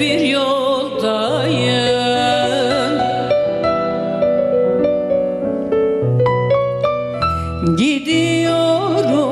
bir yoldayım. Gidiyorum.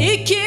e que